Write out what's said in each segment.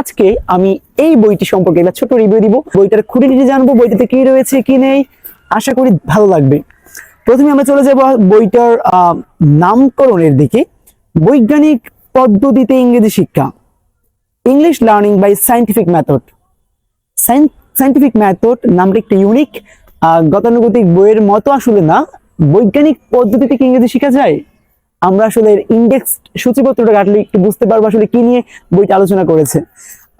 আজকে আমি এই বইটি সম্পর্কে একটা ছোট রিভিউ দিব। বইটার খুঁটিনিটি জানব, বইটাতে কি রয়েছে, কি নেই, আশা করি ভালো লাগবে। প্রথমে আমরা চলে যাব বইটার নামকরণের দিকে। বৈজ্ঞানিক পদ্ধতিতে ইংরেজি শিক্ষা। English learning by scientific method scientific method নামটা একটু ইউনিক গতানুগতিক বইয়ের মতো আসলে না। বৈজ্ঞানিক পদ্ধতিতে কি ইংরেজি শেখা যায়? আমরা আসলে ইন্ডেক্স সূচিপত্রটা ঘাটলে একটু বুঝতে পারব আসলে কি নিয়ে বইটা আলোচনা করেছে।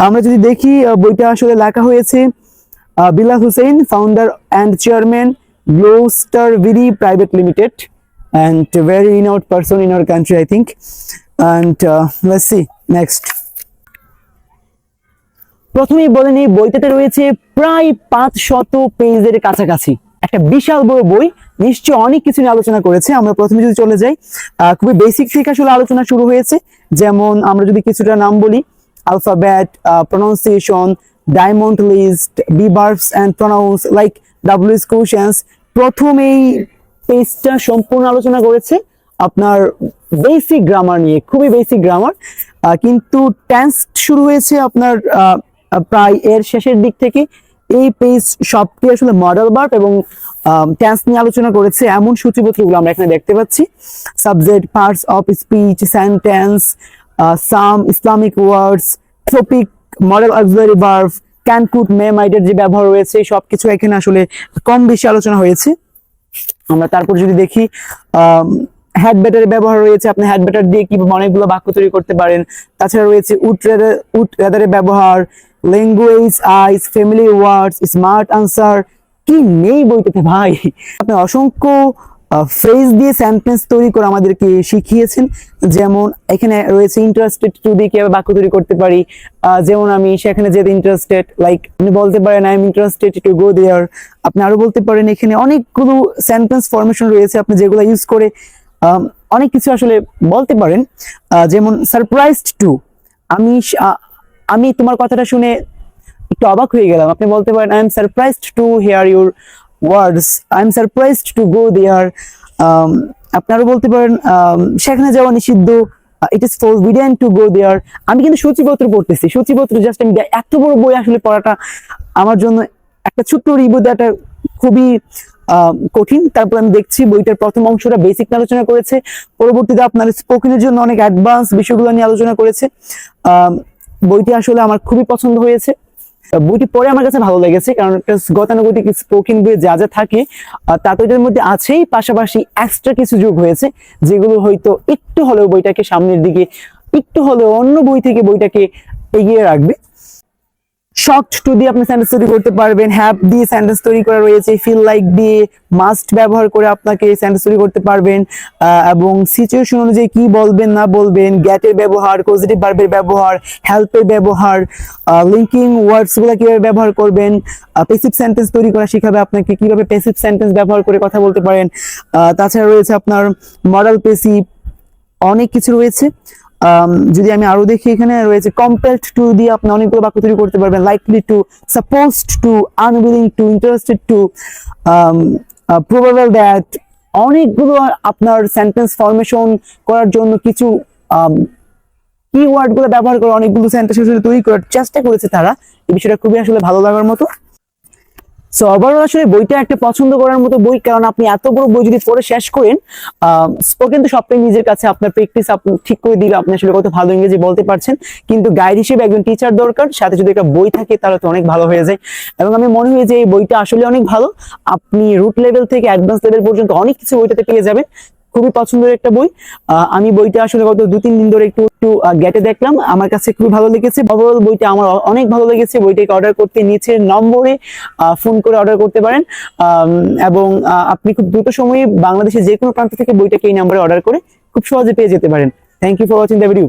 আমরা যদি দেখি বইটা আসলে লেখা হয়েছে Bilal Hussain founder and chairman Gloster ভিরি private limited and very renowned person in our country I think and let's see next প্রথমেই বলে নিই, বইটাতে রয়েছে প্রায় পাঁচ শত পেজের কাছাকাছি। একটা বিশাল বড় বই। নিশ্চয় অনেক কিছু নিয়ে আলোচনা করেছে। আমরা প্রথমে যদি চলে যাই খুবই বেসিক থেকে আসলে আলোচনা শুরু হয়েছে। যেমন আমরা যদি কিছুটা নাম বলি alphabet pronunciation diamond list verbs and pronounce like questions প্রথম এই পেজটা সম্পূর্ণ আলোচনা করেছে আপনার বেসিক গ্রামার নিয়ে, খুবই বেসিক গ্রামার কিন্তু টেন্স শুরু হয়েছে আপনার প্রায় এর শেষের দিক থেকে। এই পেজ সবটি আসলে মডেল বার্ব এবং টেন্স নিয়ে আলোচনা করেছে। এমন সূচিপত্রগুলো আমরা এখানে দেখতে পাচ্ছি। Subject parts of speech sentence some Islamic words topic modal auxiliary verb can could may মাইডের যে ব্যবহার রয়েছে সবকিছু এখানে আসলে কম বেশি আলোচনা হয়েছে। আমরা তারপর যদি দেখি হ্যাড ব্যাটারের ব্যবহার রয়েছে। আপনি হ্যাড ব্যাটার দিয়ে কীভাবে অনেকগুলো বাক্য তৈরি করতে পারেন। তাছাড়া রয়েছে উট রেদার উট রেদারের ব্যবহার ল্যাঙ্গুয়েজ আইস ফ্যামিলি ওয়ার্ডস স্মার্ট আনসার কি নেই বইটাতে ভাই? আপনি অসংখ্য ফ্রেজ দিয়ে সেন্টেন্স তৈরি করে আমাদেরকে শিখিয়েছেন। যেমন এখানে রয়েছে ইন্টারেস্টেড টু দিয়ে কীভাবে বাক্য তৈরি করতে পারি। যেমন আমি সেখানে যেতে ইন্টারেস্টেড লাইক আপনি বলতে পারেন I am interested to go there আপনি আরও বলতে পারেন, এখানে অনেকগুলো সেন্টেন্স ফরমেশন রয়েছে আপনি যেগুলো ইউজ করে অনেক কিছু আসলে বলতে পারেন। যেমন সারপ্রাইজড টু আমি আমি তোমার কথাটা শুনে একটু অবাক হয়ে গেলাম। আপনি বলতে পারেন I am surprised to hear your words I am surprised to go there আপনারও বলতে পারেন সেখানে যাওয়া নিষিদ্ধ। ইট ইস ফরবিডেন টু গো দেয়ার আমি কিন্তু সূচিপত্র পড়তেছি। সূচিপত্র জাস্ট আমি এত বড় বই আসলে পড়াটা আমার জন্য একটা ছোট্ট রিভিউ দেওয়াটা খুবই আহ, কঠিন। তারপর আমি দেখছি বইটার প্রথম অংশটা বেসিক নিয়ে আলোচনা করেছে। পরবর্তীতে আপনার স্পোকেনের জন্য অনেক অ্যাডভান্স বিষয়গুলো নিয়ে আলোচনা করেছে। আহ, বইটি আসলে আমার খুবই পছন্দ হয়েছে। বইটি পড়ে আমার কাছে ভালো লেগেছে, কারণ গতানুগতিক স্পোকেন বইয়ে যা যা থাকে তা তো এটার মধ্যে আছেই, পাশাপাশি এক্সট্রা কিছু যোগ হয়েছে, যেগুলো হয়তো একটু হলেও বইটাকে সামনের দিকে, একটু হলেও অন্য বই থেকে বইটাকে এগিয়ে রাখবে। শক্ট টু দিয়ে আপনি সেন্টেন্স তৈরি করতে পারবেন। হ্যাপ দিয়ে সেন্টেন্স তৈরি করা রয়েছে। ফিল লাইক দিয়ে মাস্ট ব্যবহার করে আপনাকে সেন্টেন্স তৈরি করতে পারবেন। এবং সিচুয়েশন অনুযায়ী কি বলবেন, না বলবেন গ্যাটের ব্যবহার পজিটিভ ভার্বের ব্যবহার হেল্পের ব্যবহার লিঙ্কিং ওয়ার্ডসগুলো কীভাবে ব্যবহার করবেন পেসিভ সেন্টেন্স তৈরি করা শিখাবে আপনাকে, কীভাবে পেসিভ সেন্টেন্স ব্যবহার করে কথা বলতে পারেন। তাছাড়া রয়েছে আপনার মডেল পেসিভ অনেক কিছু রয়েছে। যদি আমি আরও দেখি এখানে রয়েছে কম্পেলড টু দিয়ে আপনি অনেকগুলো বাক্য তৈরি করতে পারবেন likely to supposed to unwilling to interested to probable that অনেকগুলো আপনার সেন্টেন্স ফরমেশন করার জন্য কিছু কিওয়ার্ডগুলো ব্যবহার করে অনেকগুলো সেন্টেন্স তৈরি করার চেষ্টা করেছে তারা। এই বিষয়টা খুবই আসলে ভালো লাগার মতো। সো ওভারঅল আসলে বইটা একটা পছন্দ করার মতো বই, কারণ আপনি এত বড় বই যদি পড়ে শেষ করেন স্পোকেন তো সবটাই নিজের কাছে আপনার প্র্যাকটিস আপনি ঠিক করে দিলে আপনি আসলে কত ভালো ইংরেজি বলতে পারছেন। কিন্তু গাইড হিসেবে একজন টিচার দরকার, সাথে যদি একটা বই থাকে, তাহলে তো অনেক ভালো হয়ে যায়। এবং আমি মনে হয় যে এই বইটা আসলে অনেক ভালো। আপনি রুট লেভেল থেকে অ্যাডভান্স লেভেল পর্যন্ত অনেক কিছু বইটাতে পেয়ে যাবেন। খুবই পছন্দের একটা বই। আমি বইটা আসলে গত দু তিন দিন ধরে একটু একটু গেটে দেখলাম। আমার কাছে খুবই ভালো লেগেছে। ওভারঅল বইটা আমার অনেক ভালো লেগেছে। বইটাকে অর্ডার করতে নিচের নম্বরে ফোন করে অর্ডার করতে পারেন। এবং আপনি খুব দ্রুত সময়ে বাংলাদেশের যে কোনো প্রান্ত থেকে বইটাকে এই নম্বরে অর্ডার করে খুব সহজে পেয়ে যেতে পারেন। Thank you for watching the video